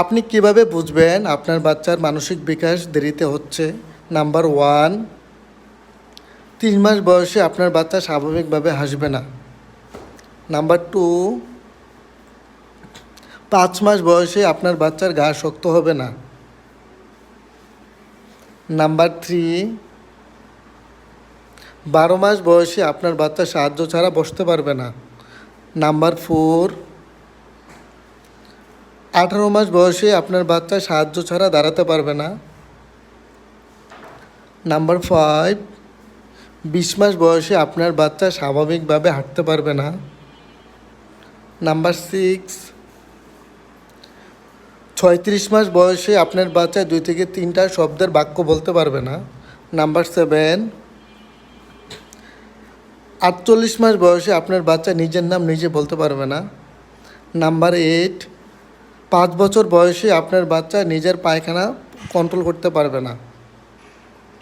আপনি কীভাবে বুঝবেন আপনার বাচ্চার মানসিক বিকাশ দেরিতে হচ্ছে? নাম্বার ওয়ান, তিন মাস বয়সে আপনার বাচ্চা স্বাভাবিকভাবে হাসবে না। নাম্বার টু, পাঁচ মাস বয়সে আপনার বাচ্চার গা শক্ত হবে না। নাম্বার থ্রি, বারো মাস বয়সে আপনার বাচ্চা সাহায্য ছাড়া বসতে পারবে না। নাম্বার ফোর আঠারো মাস বয়সে আপনার বাচ্চা সাহায্য ছাড়া দাঁড়াতে পারবে না। নাম্বার ফাইভ বিশ মাস বয়সে আপনার বাচ্চা স্বাভাবিকভাবে হাঁটতে পারবে না। নাম্বার সিক্স ছয়ত্রিশ মাস বয়সে আপনার বাচ্চা দুই থেকে তিনটা শব্দের বাক্য বলতে পারবে না। নাম্বার সেভেন আটচল্লিশ মাস বয়সে আপনার বাচ্চা নিজের নাম নিজে বলতে পারবে না। নাম্বার এইট পাঁচ বছর বয়সে আপনার বাচ্চা নিজের পায়খানা কন্ট্রোল করতে পারবে না।